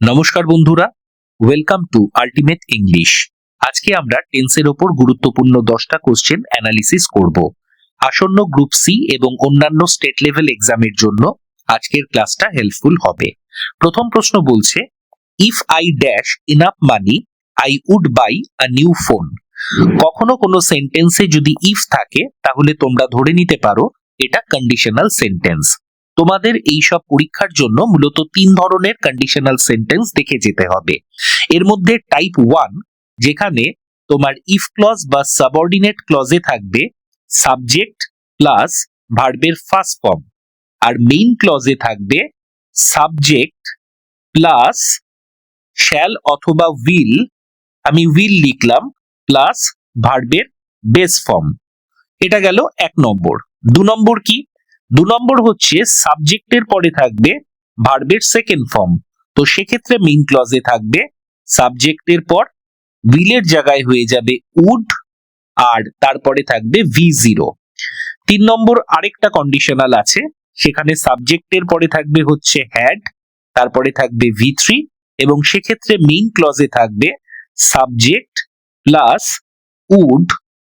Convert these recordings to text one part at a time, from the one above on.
নমস্কার বন্ধুরা welcome to ultimate English আজকে আমরা টেন্সের ওপর গুরুত্বপূর্ণ দশটা কোশ্চেন অ্যানালিসিস করব। আসন্ন গ্রুপ সি এবং অন্যান্য স্টেট লেভেল এক্সামের জন্য আজকের ক্লাসটা হেল্পফুল হবে। প্রথম প্রশ্ন বলছে if I dash enough money I would buy a new phone কখনো কোনো সেন্টেন্সে যদি ইফ থাকে, তাহলে তোমরা ধরে নিতে পারো, এটা কন্ডিশনাল সেন্টেন্স তোমাদের এই সব পরীক্ষার জন্য মূলত তিন ধরনের কন্ডিশনাল সেন্টেন্স দেখে যেতে হবে। এর মধ্যে টাইপ ওয়ান যেখানে তোমার ইফ ক্লজ বা সাবঅর্ডিনেট ক্লজে থাকবে সাবজেক্ট প্লাস ভার্বের ফার্স্ট ফর্ম আর মেইন ক্লজে থাকবে সাবজেক্ট প্লাস শ্যাল অথবা উইল আমি উইল লিখলাম প্লাস ভার্বের বেস ফর্ম এটা গেল এক নম্বর। দু নম্বর কি? দু নম্বর হচ্ছে সাবজেক্টের পরে থাকবে ভার্বের সেকেন্ড ফর্ম তো সেক্ষেত্রে মেইন ক্লজে থাকবে সাবজেক্টের পর উইলের জায়গায় হয়ে যাবে উড আর তারপরে থাকবে ভি জিরো তিন নম্বর আরেকটা কন্ডিশনাল আছে, সেখানে সাবজেক্টের পরে থাকবে হচ্ছে হ্যাড তারপরে থাকবে ভি থ্রি এবং সেক্ষেত্রে মেইন ক্লজে থাকবে সাবজেক্ট প্লাস উড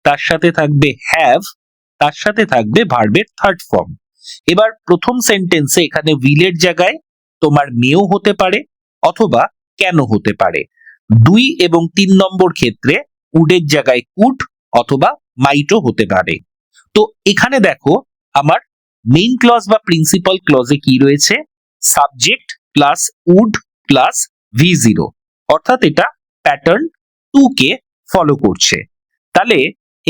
তার সাথে থাকবে হ্যাভ তার সাথে থাকবে ভার্বের থার্ড ফর্ম এবার প্রথম সেন্টেন্সে এখানে উইলের জায়গায় তোমার মেয়েও হতে পারে অথবা কেন হতে পারে। দুই এবং তিন নম্বর ক্ষেত্রে উডের জায়গায় কুড অথবা মাইটও হতে পারে। তো এখানে দেখো আমার মেইন ক্লজ বা প্রিন্সিপাল ক্লজে কি রয়েছে? Subject plus would plus V zero অর্থাৎ এটা প্যাটার্ন টু কে ফলো করছে। তাহলে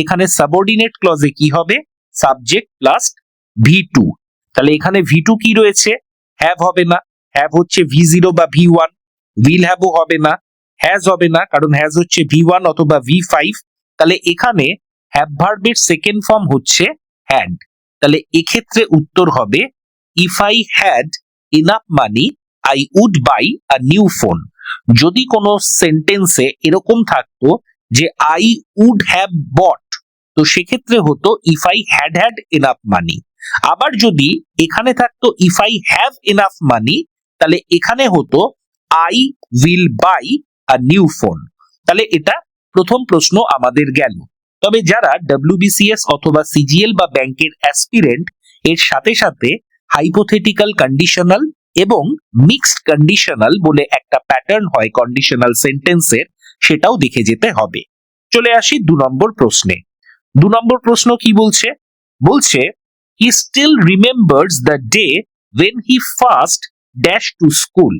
এখানে সাবঅর্ডিনেট ক্লজে কি হবে? সাবজেক্ট প্লাস ভি টু তাহলে এখানে ভি টু কি রয়েছে? হ্যাভ হবে না। হ্যাভ হচ্ছে ভি জিরো বা ভি ওয়ান উইল হ্যাভও হবে না। হ্যাজ হবে না, কারণ হ্যাজ হচ্ছে ভি ওয়ান অথবা ভি ফাইভ তাহলে এখানে হ্যাভ ভার্বের সেকেন্ড ফর্ম হচ্ছে হ্যাড তাহলে এক্ষেত্রে উত্তর হবে if I had enough money I would buy a new phone যদি কোনো সেন্টেন্সে এরকম থাকতো যে আই উড হ্যাভ বট তো সেক্ষেত্রে হতো if I had had enough money আবার যদি এখানে থাকতো if I have enough money তাহলে এখানে হতো I will buy a new phone তাহলে এটা প্রথম প্রশ্ন আমাদের গেল। তবে যারা ডব্লিউবিসিএস অথবা সিজিএল বা ব্যাংকের অ্যাসপিরেন্ট এর সাথে সাথে হাইপোথেটিক্যাল কন্ডিশনাল এবং মিক্সড কন্ডিশনাল বলে একটা প্যাটার্ন হয় কন্ডিশনাল সেন্টেন্সের সেটাও দেখে যেতে হবে। চলে আসি দু নম্বর প্রশ্নে। দু নম্বর প্রশ্ন কি বলছে? বলছে he still remembers the day when he first dash to school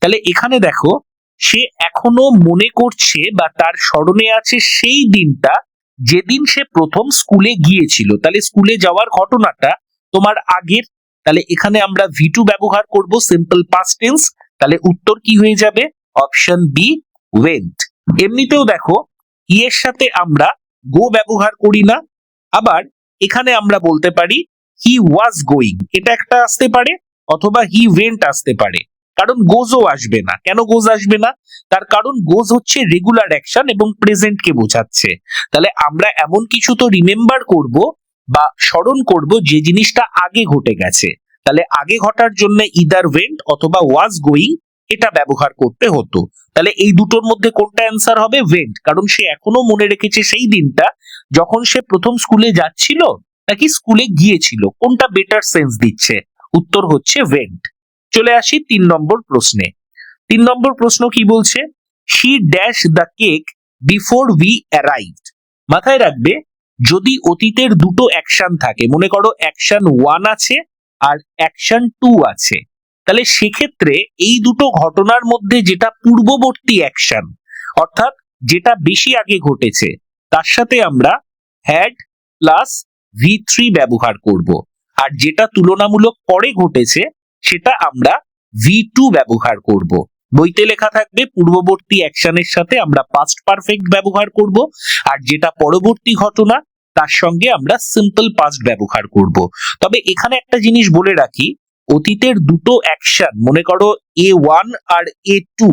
তাহলে এখানে দেখো, সে এখনও মনে করছে বা তার স্মরণে আছে সেই দিনটা যেদিন সে প্রথম স্কুলে গিয়েছিল। তাহলে স্কুলে যাওয়ার ঘটনাটা তোমার আগের। তাহলে এখানে আমরা ভি টু ব্যবহার করব সিম্পল পাস্ট টেন্স তাহলে উত্তর কি হয়ে যাবে? অপশন বি ওয়েন্ট এমনিতেও দেখো ই এর সাথে আমরা গো ব্যবহার করি না। আবার এখানে আমরা বলতে পারি হি ওয়াজ গোয়িং এটা একটা আসতে পারে অথবা হি ওয়েন্ট আসতে পারে। কারণ গোজও আসবে না। কেন গোজ আসবে না? তার কারণ গোজ হচ্ছে রেগুলার অ্যাকশন এবং প্রেজেন্টকে বোঝাচ্ছে। তাহলে আমরা এমন কিছু তো রিমেম্বার করব বা স্মরণ করব যে জিনিসটা আগে ঘটে গেছে। তাহলে আগে ঘটার জন্য ইদার ওয়েন্ট অথবা ওয়াজ গোয়িং এটা ব্যবহার করতে হতো। তাহলে এই দুটোর মধ্যে কোনটা অ্যান্সার হবে? ওয়েন্ট কারণ সে এখনও মনে রেখেছে সেই দিনটা, যখন সে প্রথম স্কুলে যাচ্ছিল নাকি স্কুলে গিয়েছিল? কোনটা বেটার সেন্স দিচ্ছে? উত্তর হচ্ছে ওয়েন্ট চলে আসি তিন নম্বর প্রশ্নে। তিন নম্বর প্রশ্ন কি বলছে? She dash the cake before we arrive মাথায় রাখবে, যদি অতীতের দুটো অ্যাকশন থাকে, মনে করো অ্যাকশন ওয়ান আছে আর অ্যাকশন টু আছে তাহলে সেক্ষেত্রে এই দুটো ঘটনার মধ্যে যেটা পূর্ববর্তী অ্যাকশন অর্থাৎ যেটা বেশি আগে ঘটেছে, তার সাথে আমরা হ্যাড প্লাস ভি থ্রি ব্যবহার করব। আর যেটা তুলনামূলক পরে ঘটেছে, সেটা আমরা ভি টু ব্যবহার করব। বইতে লেখা থাকবে, পূর্ববর্তী অ্যাকশনের সাথে আমরা পাস্ট পারফেক্ট ব্যবহার করব। আর যেটা পরবর্তী ঘটনা, তার সঙ্গে আমরা সিম্পল পাস্ট ব্যবহার করব। তবে এখানে একটা জিনিস বলে রাখি অতীতের দুটো অ্যাকশন মনে করো এ ওয়ান আর এ টু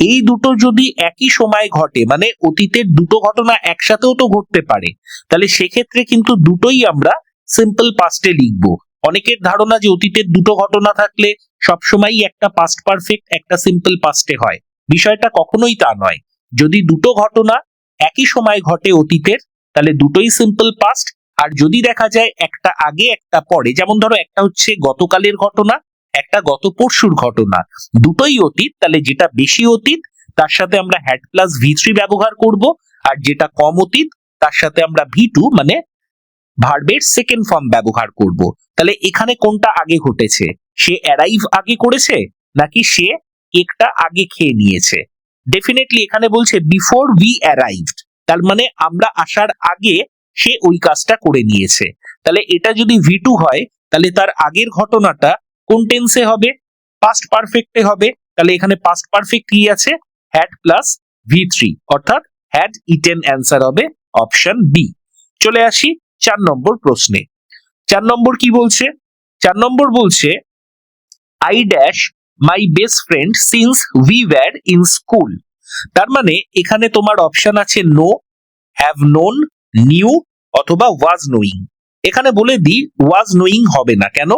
এই দুটো যদি একই সময় ঘটে মানে অতীতের দুটো ঘটনা একসাথেও তো ঘটতে পারে, তাহলে সেক্ষেত্রে কিন্তু দুটোই আমরা সিম্পল পাস্টে লিখব। অনেকের ধারণা যে অতীতের দুটো ঘটনা থাকলে সবসময়ই একটা পাস্ট পারফেক্ট একটা সিম্পল পাস্টে হয়। বিষয়টা কখনোই তা নয়। যদি দুটো ঘটনা একই সময় ঘটে অতীতের, তাহলে দুটোই সিম্পল পাস্ট আর যদি দেখা যায় একটা আগে, একটা পরে, যেমন ধরো একটা হচ্ছে গতকালের ঘটনা, একটা গত পরশুর ঘটনা, দুটোই অতীত, তাহলে যেটা বেশি অতীত, তার সাথে আমরা হ্যাড প্লাস ভি থ্রি ব্যবহার করব, আর যেটা কম অতীত, তার সাথে আমরা ভি টু মানে ভার্বের সেকেন্ড ফর্ম ব্যবহার করব। তাহলে এখানে কোনটা আগে ঘটেছে? সে অ্যারাইভ আগে করেছে, নাকি সে কেকটা আগে খেয়ে নিয়েছে? ডেফিনেটলি এখানে বলছে বিফোর উই অ্যারাইভড তার মানে আমরা আসার আগে সে ওই কাজটা করে নিয়েছে। তাহলে এটা যদি ভি টু হয়, তাহলে তার আগের ঘটনাটা কোন টেন্সে হবে? পাস্ট পারফেক্টে হবে। তাহলে এখানে পাস্ট পারফেক্ট কি আছে? হ্যাড প্লাস ভি থ্রি অর্থাৎ হ্যাড ইটেন অ্যান্সার হবে অপশন বি চলে আসি চার নম্বর প্রশ্নে। চার নম্বর কি বলছে? চার নম্বর বলছে I dash my best friend since we were in school তার মানে এখানে তোমার অপশন আছে নো হ্যাভ নোন নিউ অথবা ওয়াজ নোয়িং এখানে বলে দিই ওয়াজ নোয়িং হবে না কেন?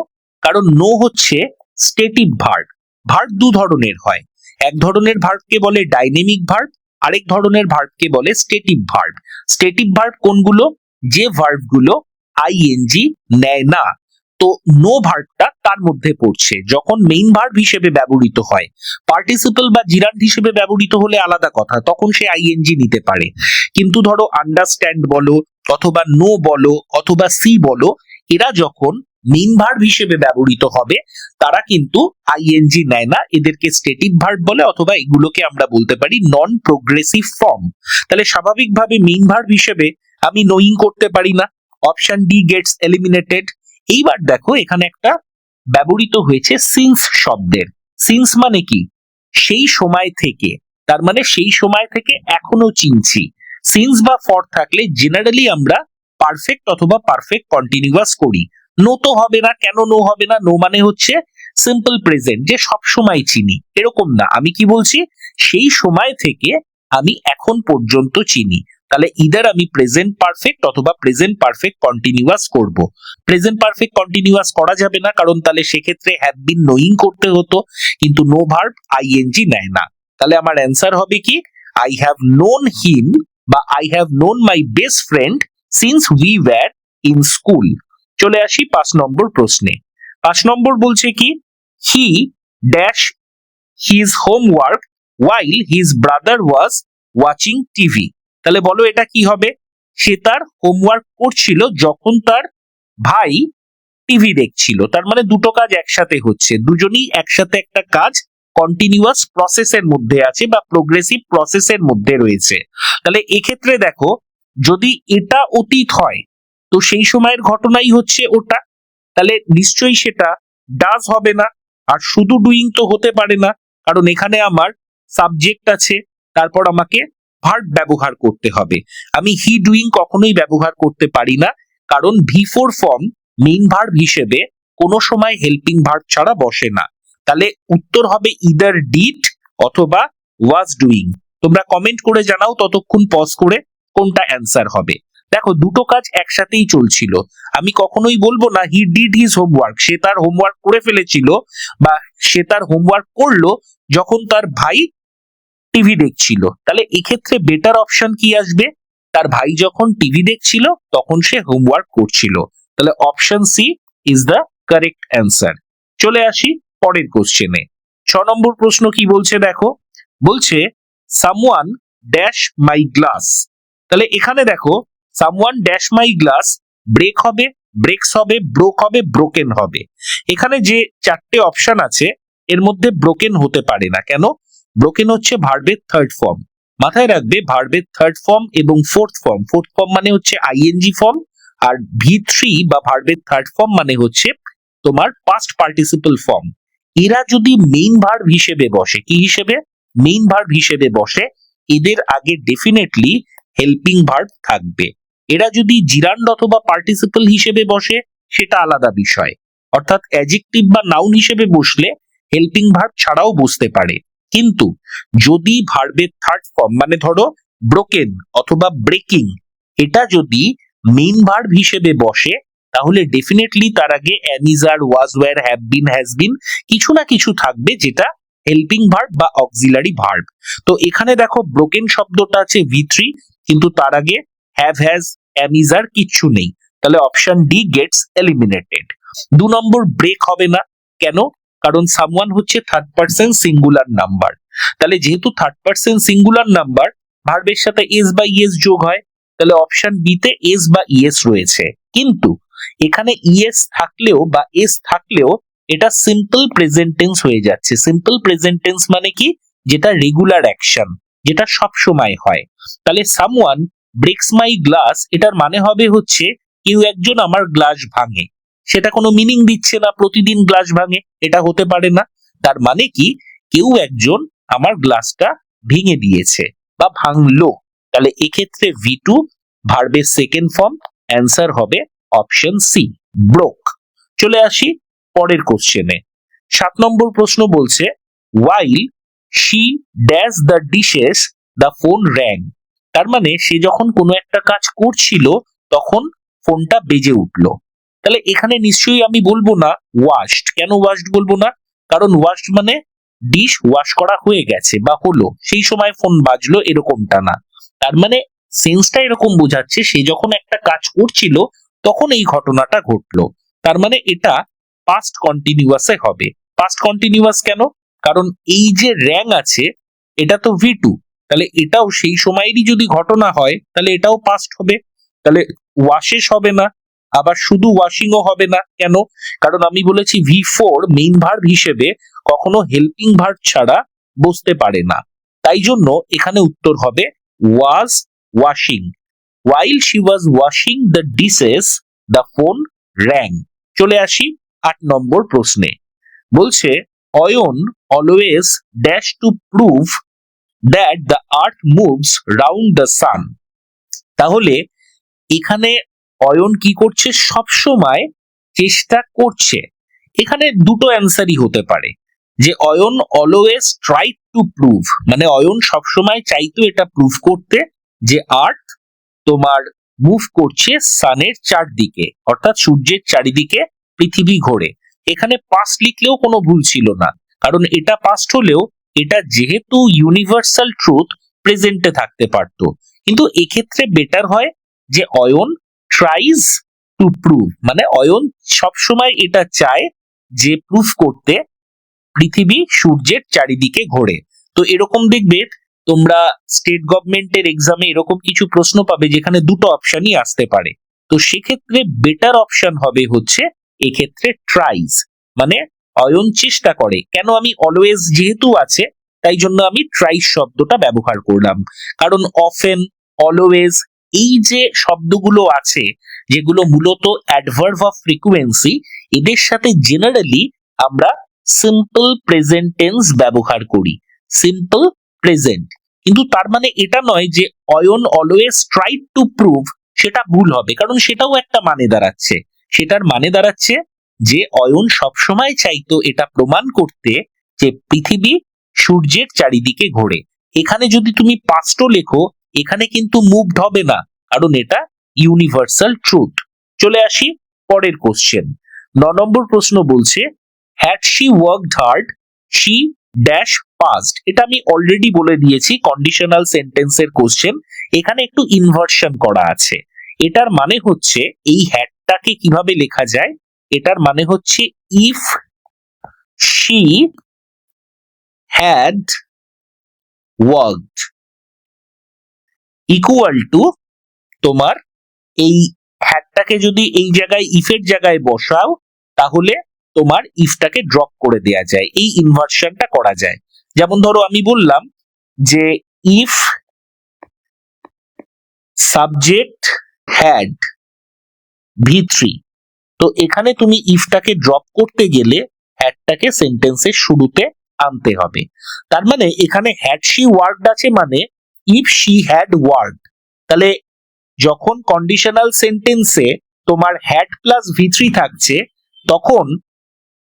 কারণ নো হচ্ছে স্টেটিভ ভার্ব ভার্ব দু ধরনের হয়। এক ধরনের ভার্বকে বলে ডাইনেমিক ভার্ব আরেক ধরনের ভার্বকে বলে স্টেটিভ ভার্ব স্টেটিভ ভার্ব কোনগুলো? যে ভার্বগুলো আইএনজি নেয় না। তো নো ভার্বটা তার মধ্যে পড়ছে? যখন মেইন ভার্ব হিসেবে ব্যবহৃত হয় পার্টিসিপল বা জিরান্ট হিসেবে ব্যবহৃত হলে আলাদা কথা, তখন সে আইএনজি নিতে পারে। কিন্তু ধরো আন্ডারস্ট্যান্ড বলো, অথবা নো বলো, অথবা সি বলো, এরা যখন মেইন ভার্ব হিসেবে ব্যবহৃত হবে, তারা কিন্তু আইএনজি নেয় না। এদেরকে স্টেটিভ ভার্ব বলে, অথবা এগুলোকে আমরা বলতে পারি নন প্রোগ্রেসিভ ফর্ম তাহলে স্বাভাবিকভাবে মেইন ভার্ব হিসেবে আমি নোয়িং করতে পারি না। অপশন ডি গেটস এলিমিনেটেড এইবার দেখো এখানে একটা ব্যবহৃত হয়েছে সিন্স শব্দের। সিন্স মানে কি? সেই সময় থেকে, তার মানে সেই সময় থেকে এখনও চিনছি। সিন্স বা ফর থাকলে জেনারেলি আমরা পারফেক্ট অথবা পারফেক্ট কন্টিনিউয়াস করি। নো তো হবে না, কেন নো হবে না? নো মানে হচ্ছে সিম্পল প্রেজেন্ট যে সব সময় চিনি। এরকম না, আমি কি বলছি? সেই সময় থেকে আমি এখন পর্যন্ত চিনি। তাহলে ইদার আমি প্রেজেন্ট পারফেক্ট অথবা প্রেজেন্ট পারফেক্ট কন্টিনিউয়াস করব। প্রেজেন্ট পারফেক্ট কন্টিনিউয়াস করা যাবে না, কারণ তাহলে সেক্ষেত্রে হ্যাভ বিন নোয়িং করতে হতো, কিন্তু নো ভার্ব আইএনজি নেয় না। তাহলে আমার অ্যান্সার হবে কি? আই হ্যাভ নোন হিম বা I have known my best friend since we were in school চলে আসি পাঁচ নম্বর প্রশ্নে। পাঁচ নম্বর বলছে কি? He dash his homework while his brother was watching TV তাহলে বলো এটা কি হবে? সে তার হোমওয়ার্ক করছিল যখন তার ভাই টিভি দেখছিল। তার মানে দুটো কাজ একসাথে হচ্ছে। দুজনেই একসাথে একটা কাজ কন্টিনিউয়াস প্রসেসের মধ্যে আছে বা প্রোগ্রেসিভ প্রসেসের মধ্যে রয়েছে। তাহলে এক্ষেত্রে দেখো, যদি এটা অতীত হয়, তো সেই সময়ের ঘটনাই হচ্ছে ওটা। তাহলে নিশ্চয়ই সেটা ডাজ হবে না, আর শুধু ডুইং তো হতে পারে না, কারণ এখানে আমার সাবজেক্ট আছে, তারপর আমাকে ভার্ব ব্যবহার করতে হবে। আমি হি ডুইং কখনোই ব্যবহার করতে পারি না, কারণ V four form main verb হিসেবে কোনো সময় হেল্পিং ভার্ব ছাড়া বসে না। তাহলে উত্তর হবে ইদার ডিড অথবা ওয়াজ ডুইং তোমরা কমেন্ট করে জানাও ততক্ষণ পজ করে কোনটা অ্যান্সার হবে। দেখো, দুটো কাজ একসাথেই চলছিল। আমি কখনোই বলব না হি ডিড হিজ হোমওয়ার্ক সে তার হোমওয়ার্ক করে ফেলেছিল বা সে তার হোমওয়ার্ক করল যখন তার ভাই টিভি দেখছিল। তাহলে এক্ষেত্রে বেটার অপশন কি আসবে? তার ভাই যখন টিভি দেখছিল, তখন সে হোমওয়ার্ক করছিল। তাহলে option C is the correct answer চলে আসি পরের কোশ্চেনে ছ নম্বর প্রশ্ন কি বলছে দেখো? বলছে সামওয়ান ড্যাশ মাই গ্লাস তাহলে এখানে দেখো someone dash my glass break হবে ব্রেকস হবে ব্রোক হবে ব্রোকেন হবে। এখানে যে চারটে অপশন আছে, এর মধ্যে ব্রোকেন হতে পারে না। কেন? ব্রোকেন হচ্ছে ভার্বের থার্ড ফর্ম মাথায় রাখবে ভার্বের থার্ড ফর্ম এবং ফোর্থ ফর্ম ফোর্থ ফর্ম মানে হচ্ছে আইএনজি ফর্ম আর ভি থ্রি বা ভার্বের থার্ড ফর্ম মানে হচ্ছে তোমার পাস্ট পার্টিসিপল ফর্ম এরা যদি মেইন ভার্ব হিসেবে বসে, কি হিসেবে? মেইন ভার্ব হিসেবে বসে, এদের আগে ডেফিনেটলি হেল্পিং ভার্ব থাকবে। এরা যদি জিরান্ড অথবা পার্টিসিপল হিসেবে বসে, সেটা আলাদা বিষয়। অর্থাৎ অ্যাজেক্টিভ বা নাউন হিসেবে বসলে হেল্পিং ভার্ব ছাড়াও বসতে পারে। কিন্তু যদি ভার্বের থার্ড ফর্ম মানে ধরো ব্রোকেন অথবা ব্রেকিং এটা যদি মেইন ভার্ব হিসেবে বসে, তাহলে ডেফিনেটলি তার আগে অ্যানিজার was were have been has been কিছু না কিছু থাকবে যেটা হেল্পিং ভার্ব বা অক্সিলারি ভার্ব তো এখানে দেখো ব্রোকেন শব্দটা আছে ভি থ্রি কিন্তু তার আগে হ্যাভ হ্যাজ অ্যামিজার কিচ্ছু নেই। তাহলে অপশন ডি গেটস এলিমিনেটেড দু নম্বর ব্রেক হবে না। কেন? কারণ সামওয়ান হচ্ছে থার্ড পার্সন সিঙ্গুলার নাম্বার তাহলে যেহেতু থার্ড পার্সন সিঙ্গুলার নাম্বার ভার্বের সাথে এস বা ইএস যোগ হয়, তাহলে অপশন বি তে এস বা ইএস রয়েছে। কিন্তু এখানে ইএস থাকলেও বা এস থাকলেও এটা সিম্পল প্রেজেন্ট টেন্স হয়ে যাচ্ছে। সিম্পল প্রেজেন্ট টেন্স মানে কি? যেটা রেগুলার অ্যাকশন যেটা সব সময় হয়। তাহলে সামওয়ান ব্রেক্স মাই গ্লাস এটার মানে হবে হচ্ছে কেউ একজন আমার গ্লাস ভাঙে। সেটা কোনো মিনিং দিচ্ছে না, প্রতিদিন গ্লাস ভাঙে, এটা হতে পারে না। তার মানে কি? কেউ একজন আমার গ্লাসটা ভেঙে দিয়েছে বা ভাঙলো। তাহলে এক্ষেত্রে ভি টু ভার্বের সেকেন্ড ফর্ম অ্যান্সার হবে অপশন সি ব্রোক চলে আসি পরের কোশ্চেনে সাত নম্বর প্রশ্ন বলছে while she dash the dishes the phone rang তার মানে সে যখন কোনো একটা কাজ করছিল, তখন ফোনটা বেজে উঠল। তাহলে এখানে নিশ্চয়ই আমি বলব না ওয়াশড কেন ওয়াশড বলব না? কারণ ওয়াশড মানে ডিশ ওয়াশ করা হয়ে গেছে বা হলো। সেই সময় ফোন বাজলো এরকমটা না। তার মানে সেন্সটা এরকম বোঝাচ্ছে, সে যখন একটা কাজ করছিল, তখন এই ঘটনাটা ঘটলো। তার মানে এটা পাস্ট কন্টিনিউয়াসে হবে। পাস্ট কন্টিনিউয়াস কেন? কারণ এই যে র্যাং আছে, এটা তো ভি টু তাহলে এটাও সেই সময়েরই যদি ঘটনা হয়, তাহলে এটাও পাস্ট হবে। তাহলে ওয়াশেস হবে না। আবার শুধু ওয়াশিংও হবে না, কেন? কারণ আমি বলেছি ভি ফোর মেইন ভার্ব হিসেবে কখনো হেল্পিং ভার্ব ছাড়া বসতে পারে না। তাই জন্য এখানে উত্তর হবে was washing while she was washing the dishes the phone rang চলে আসি আট নম্বর প্রশ্নে। বলছে, Ayan always dash to prove that the earth moves round the sun তাহলে এখানে অয়ন কি করছে? সব সময় চেষ্টা করছে। এখানে দুটো অ্যান্সারই হতে পারে। যে Ayan always try to prove মানে অয়ন সবসময় চাইতো এটা প্রুভ করতে যে আর্থ তোমার মুভ করছে সানের চারদিকে, অর্থাৎ সূর্যের চারিদিকে পৃথিবী ঘোরে। এখানে পাস্ট লিখলেও কোনো ভুল ছিল না। কারণ এটা পাস্ট হলেও এটা যেহেতু ইউনিভার্সাল ট্রুথ প্রেজেন্টে থাকতে পারত। কিন্তু এক্ষেত্রে বেটার হয় যে অয়ন ট্রাইজ টু প্রুভ মানে অয়ন সবসময় এটা চায় যে প্রুফ করতে পৃথিবী সূর্যের চারিদিকে ঘোরে। তো এরকম দেখবে, তোমরা স্টেট গভর্নমেন্টের এক্সামে এরকম কিছু প্রশ্ন পাবে যেখানে দুটো অপশনই আসতে পারে। তো সেক্ষেত্রে বেটার অপশন হবে হচ্ছে এক্ষেত্রে ট্রাইজ মানে অয়ন চেষ্টা করে। কেন আমি অলওয়েজ যেহেতু আছে, তাই জন্য আমি ট্রাইজ শব্দটা ব্যবহার করলাম। কারণ অফেন অলওয়েজ এই যে শব্দগুলো আছে, যেগুলো মূলত অ্যাডভার্ভ অফ ফ্রিকুয়েন্সি এদের সাথে জেনারেলি আমরা সিম্পল প্রেজেন্ট টেন্স ব্যবহার করি। সিম্পল প্রেজেন্ট কিন্তু তার মানে এটা নয় যে Ayan always try to prove সেটা ভুল হবে, কারণ সেটাও একটা মানে দাঁড়াচ্ছে। সেটার মানে দাঁড়াচ্ছে যে অয়ন সবসময় চাইতো এটা প্রমাণ করতে যে পৃথিবী সূর্যের চারিদিকে ঘোরে। এখানে যদি তুমি পাস্টও লেখো এখানে কিন্তু মুভড হবে না, কারণ এটা ইউনিভার্সাল ট্রুথ চলে আসি পরের কোশ্চেন ন নম্বর প্রশ্ন বলছে had she worked hard she dash past এটা আমি অলরেডি বলে দিয়েছি কন্ডিশনাল সেন্টেন্সের কোশ্চেন এখানে একটু ইনভার্সন করা আছে। এটার মানে হচ্ছে, এই হ্যাডটাকে কীভাবে লেখা যায়? এটার মানে হচ্ছে if she had worked equal to তোমার এই হ্যাডটাকে যদি এই জায়গায় ইফের জায়গায় বসাও, তাহলে তোমার ইফটাকে ড্রপ করে দেয়া যায়, এই ইনভার্সনটা করা যায়। যেমন ধরো আমি বললাম যে if subject had V three তো এখানে তুমি ইফটাকে ড্রপ করতে গেলে হ্যাডটাকে সেন্টেন্সের শুরুতে আনতে হবে। তার মানে এখানে হ্যাড শি ওয়ার্ড আছে মানে ইফ শি হ্যাড ওয়ার্ড তাহলে যখন কন্ডিশনাল সেন্টেন্সে তোমার হ্যাড প্লাস ভি থ্রি থাকছে, তখন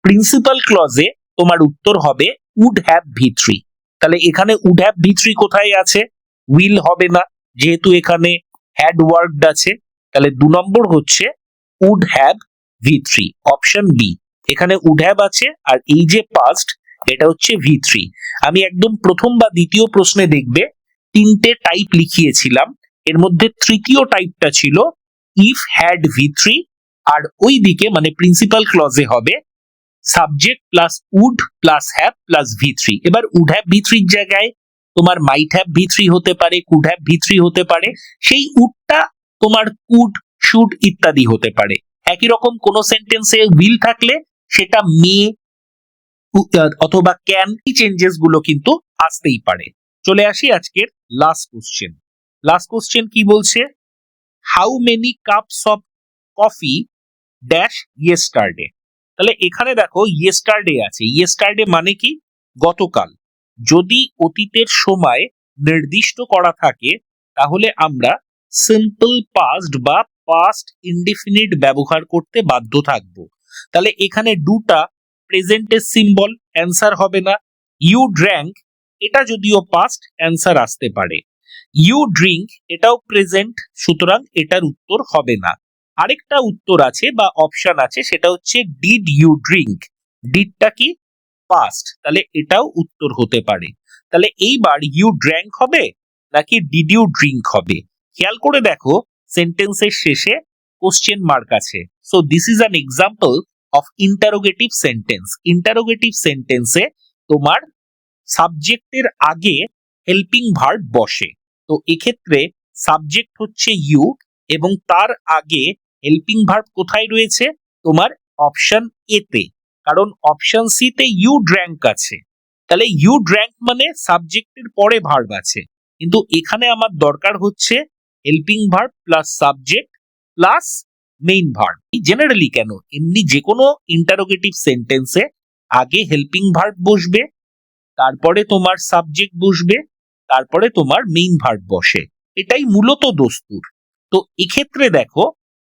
প্রিন্সিপাল ক্লজে তোমার উত্তর হবে উড হ্যাভ ভি থ্রি তাহলে এখানে উড হ্যাভ ভি থ্রি কোথায় আছে? উইল হবে না, যেহেতু এখানে হ্যাড ওয়ার্কড আছে, তাহলে দু নম্বর হচ্ছে would have V three option B এখানে উড হ্যাভ আছে, আর এই যে পাস্ট এটা হচ্ছে ভি থ্রি আমি একদম প্রথম বা দ্বিতীয় প্রশ্নে দেখবে তিনটে টাইপ লিখিয়েছিলাম। এর মধ্যে তৃতীয় টাইপটা ছিল ইফ হ্যাড ভি থ্রি আর ওই দিকে মানে প্রিন্সিপাল ক্লজে হবে subject plus would plus have plus V three এবার উড হ্যাভ ভি থ্রির জায়গায় তোমার মাইট হ্যাভ ভি থ্রি হতে পারে কুড হ্যাভ ভি থ্রি হতে পারে, সেই উডটা তোমার কুড শুড ইত্যাদি হতে পারে। একই রকম কোন সেন্টেন্সে উইল থাকলে সেটা মে অথবা ক্যান চেঞ্জেসগুলো কিন্তু আসতেই পারে। চলে আসি আজকের লাস্ট কোশ্চেন লাস্ট কোশ্চেন কি বলছে? How many cups of coffee dash yesterday তাহলে এখানে দেখো ইয়েস্টারডে আছে। ইয়েস্টারডে মানে কি? গতকাল। যদি অতীতের সময় নির্দিষ্ট করা থাকে, তাহলে আমরা সিম্পল পাস্ট বা পাস্ট ইনডিফিনিট ব্যবহার করতে বাধ্য থাকব। তাহলে এখানে দুটা প্রেজেন্টের সিম্বল অ্যান্সার হবে না। ইউ ড্র্যাঙ্ক এটা যদিও পাস্ট অ্যান্সার আসতে পারে। ইউ ড্রিঙ্ক এটাও প্রেজেন্ট সুতরাং এটার উত্তর হবে না। আরেকটা উত্তর আছে বা অপশন আছে, সেটা হচ্ছে ডিড ইউ ড্রিঙ্ক ডিডটা কি? পাস্ট তাহলে এটাও উত্তর হতে পারে। তাহলে এইবার ইউ ড্র্যাঙ্ক হবে, নাকি ডিড ইউ ড্রিঙ্ক হবে? খেয়াল করে দেখো সেন্টেন্সের শেষে কোশ্চেন মার্ক আছে। So this is an example of interrogative sentence interrogative সেন্টেন্সে তোমার সাবজেক্টের আগে হেল্পিং ভার্ব বসে। তো এক্ষেত্রে সাবজেক্ট হচ্ছে ইউ এবং তার আগে হেল্পিং ভার্ব কোথায় রয়েছে? তোমার অপশন এতে কারণ অপশন সি তে ইউ ড্র্যাঙ্ক আছে। তাহলে ইউ ড্র্যাঙ্ক মানে সাবজেক্টের পরে ভার্ব আছে। কিন্তু এখানে আমার দরকার হচ্ছে helping verb plus subject plus main verb generally কেন? এমনি যে কোনো ইন্টারোগেটিভ সেন্টেন্সে আগে হেল্পিং ভার্ব বসবে তারপরে তোমার সাবজেক্ট বসবে, তারপরে তোমার মেইন ভার্ব বসে। এটাই মূলত দস্তুর। তো এক্ষেত্রে দেখো,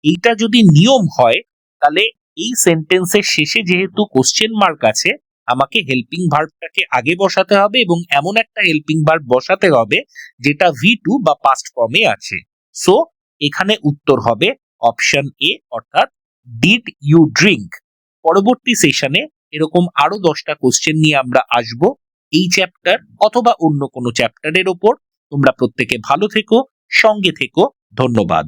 এইটা যদি নিয়ম হয়, তাহলে এই সেন্টেন্সের শেষে যেহেতু কোশ্চেন মার্ক আছে, আমাকে হেল্পিং ভার্বটাকে আগে বসাতে হবে এবং এমন একটা হেল্পিং ভার্ব বসাতে হবে, যেটা ভি টু বা পাস্ট ফর্মে আছে। সো এখানে উত্তর হবে অপশন এ অর্থাৎ ডিড ইউ ড্রিঙ্ক পরবর্তী সেশনে এরকম আরও দশটা কোশ্চেন নিয়ে আমরা আসব। এই চ্যাপ্টার অথবা অন্য কোনো চ্যাপ্টারের ওপর তোমরা প্রত্যেকে ভালো থেকো সঙ্গে থেকো। ধন্যবাদ।